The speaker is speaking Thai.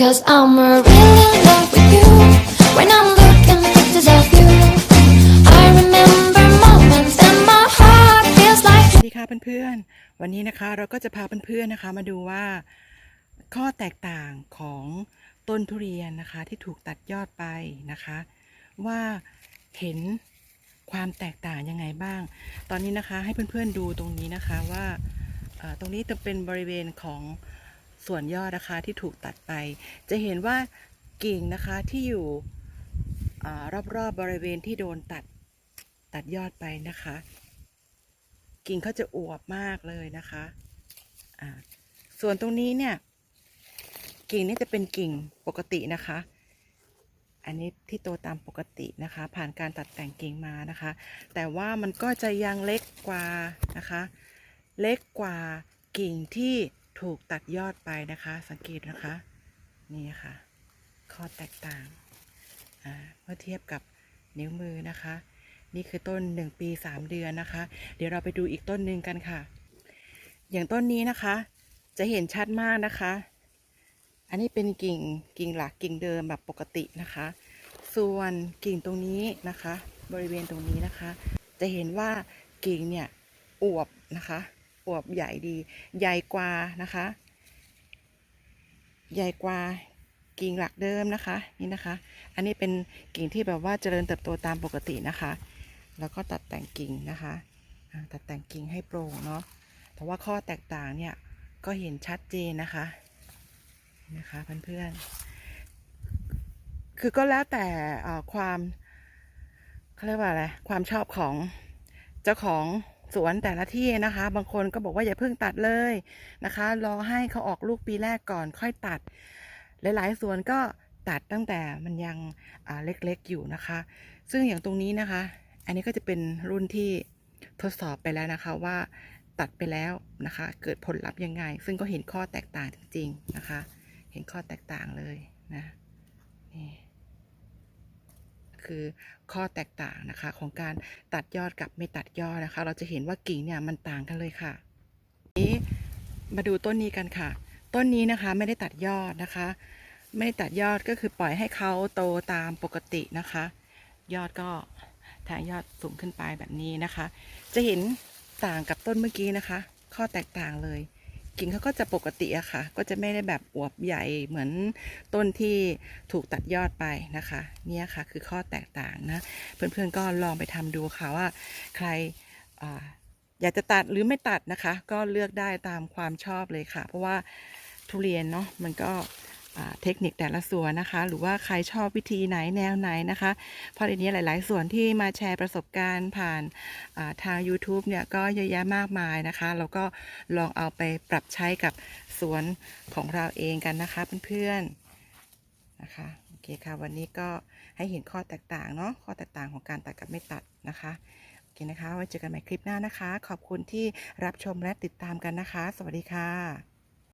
Cause I'm a really in love with you. When I'm looking pictures of you, I remember moments and my heart feels like สวัสดีค่ะเพื่อนๆ วันนี้นะคะเราก็จะพาเพื่อนๆนะคะมาดูว่า ข้อแตกต่างของต้นทุเรียนนะคะที่ถูกตัดยอดไปนะคะ ว่าเห็นความแตกต่างยังไงบ้าง ตอนนี้นะคะให้เพื่อนๆดูตรงนี้นะคะว่าเอ่อตรงนี้จะเป็นบริเวณของ ส่วนยอดนะคะที่ถูกตัดไป จะเห็นว่ากิ่งนะคะที่อยู่รอบๆบริเวณที่โดนตัดตัดยอดไปนะคะ กิ่งเขาจะอวบมากเลยนะคะส่วนตรงนี้เนี่ย กิ่งนี่จะเป็นกิ่งปกตินะคะ อันนี้ที่โตตามปกตินะคะ ผ่านการตัดแต่งกิ่งมานะคะ แต่ว่ามันก็จะยังเล็กกว่านะคะ เล็กกว่ากิ่งที่ ถูกตัดยอดไปนะคะ สังเกตนะคะ นี่ค่ะ ข้อแตกต่างเมื่อเทียบกับนิ้วมือนะคะ นี่คือต้น 1 ปี 3 เดือนนะคะ เดี๋ยวเราไปดูอีกต้นหนึ่งกันค่ะ อย่างต้นนี้นะคะ จะเห็นชัดมากนะคะ อันนี้เป็นกิ่งกิ่งหลักกิ่งเดิมแบบปกตินะคะ ส่วนกิ่งตรงนี้นะคะ บริเวณตรงนี้นะคะ จะเห็นว่ากิ่งเนี่ยอวบนะคะ วบใหญ่ดี ใหญ่กว่านะคะ ใหญ่กว่ากิ่งหลักเดิมนะคะนี่นะคะ อันนี้เป็นกิ่งที่แบบว่าเจริญเติบโตตามปกตินะคะ แล้วก็ตัดแต่งกิ่งนะคะตัดแต่งกิ่งให้โปร่งเนาะแต่ว่าข้อแตกต่างเนี่ยก็เห็นชัดเจนนะคะนะคะเพื่อนๆคือก็แล้วแต่ความเขาเรียกว่าอะไรความชอบของเจ้าของ สวนแต่ละที่นะคะ บางคนก็บอกว่าอย่าเพิ่งตัดเลยนะคะ รอให้เขาออกลูกปีแรกก่อนค่อยตัด หลายๆสวนก็ตัดตั้งแต่มันยังเล็กๆอยู่นะคะ ซึ่งอย่างตรงนี้นะคะ อันนี้ก็จะเป็นรุ่นที่ทดสอบไปแล้วนะคะว่าตัดไปแล้วนะคะ เกิดผลลัพธ์ยังไง ซึ่งก็เห็นข้อแตกต่างจริงๆนะคะ เห็นข้อแตกต่างเลยนะ คือข้อแตกต่างนะคะ ของการตัดยอดกับไม่ตัดยอดนะคะ เราจะเห็นว่ากิ่งเนี่ยมันต่างกันเลยค่ะนี้มาดูต้นนี้กันค่ะ ต้นนี้นะคะไม่ได้ตัดยอดนะคะ ไม่ได้ตัดยอดก็คือปล่อยให้เขาโตตามปกตินะคะ ยอดก็ทางยอดสูงขึ้นไปแบบนี้นะคะ จะเห็นต่างกับต้นเมื่อกี้นะคะ ข้อแตกต่างเลย กิ่งเขาก็จะปกติอะค่ะ ก็จะไม่ได้แบบอวบใหญ่เหมือนต้นที่ถูกตัดยอดไปนะคะ เนี่ยค่ะคือข้อแตกต่างนะ เพื่อนๆก็ลองไปทำดูค่ะว่าใครออยากจะตัดหรือไม่ตัดนะคะ ก็เลือกได้ตามความชอบเลยค่ะ เพราะว่าทุเรียนเนาะมันก็ เทคนิคแต่ละส่วนนะคะ หรือว่าใครชอบวิธีไหนแนวไหนนะคะเพราะเดี๋ยวนี้หลาย ๆ ส่วนที่มาแชร์ประสบการณ์ผ่านาทาง YouTube เนี่ยก็เยอะแยะมากมายนะคะ แล้วก็ลองเอาไปปรับใช้กับสวนของเราเองกันนะคะเพื่อนๆนะคะโอเคค่ะวันนี้ก็ให้เห็นข้อแตกต่างเนาะข้อแตกต่างของการตัดกับไม่ตัดนะคะโอเคนะคะไว้เจอกันใหม่คลิปหน้านะคะ ขอบคุณที่รับชมและติดตามกันนะคะ สวัสดีค่ะ